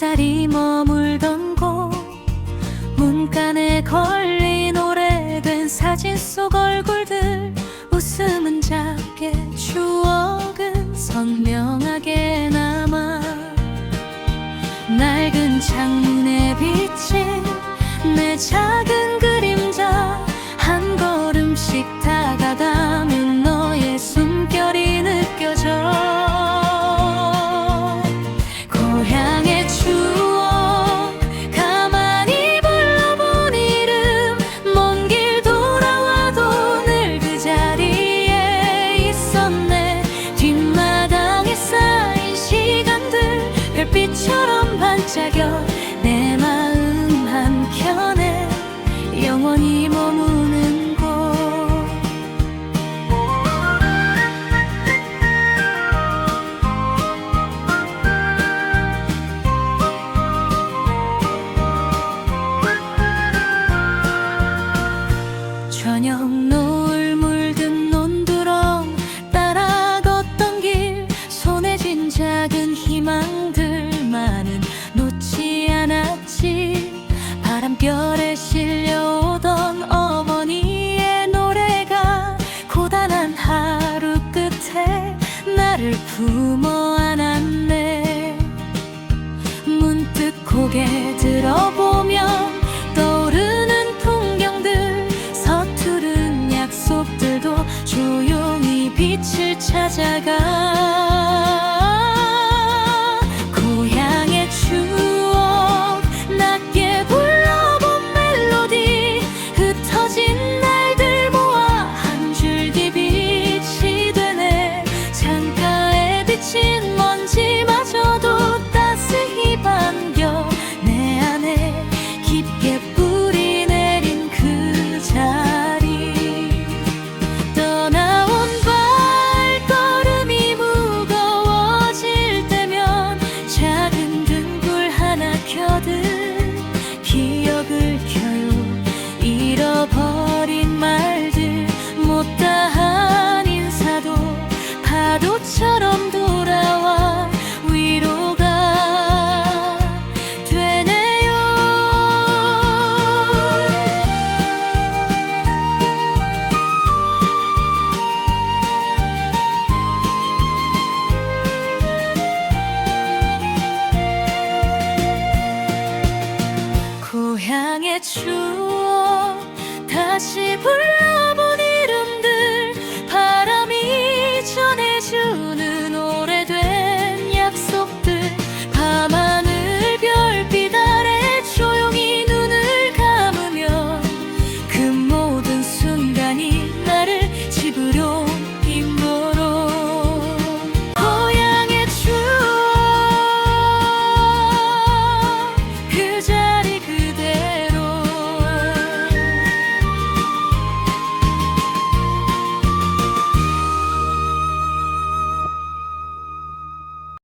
햇살이 머물던 곳 문간에 걸린 오래된 사진 속 얼굴들 웃음은 작게 추억은 선명하게 남아. 낡은 창문에 비친 내 작은 그 picture 품어 안았네. 문득 고개 들어보면 떠오르는 풍경들 서투른 약속들도 조용히 빛을 찾아가.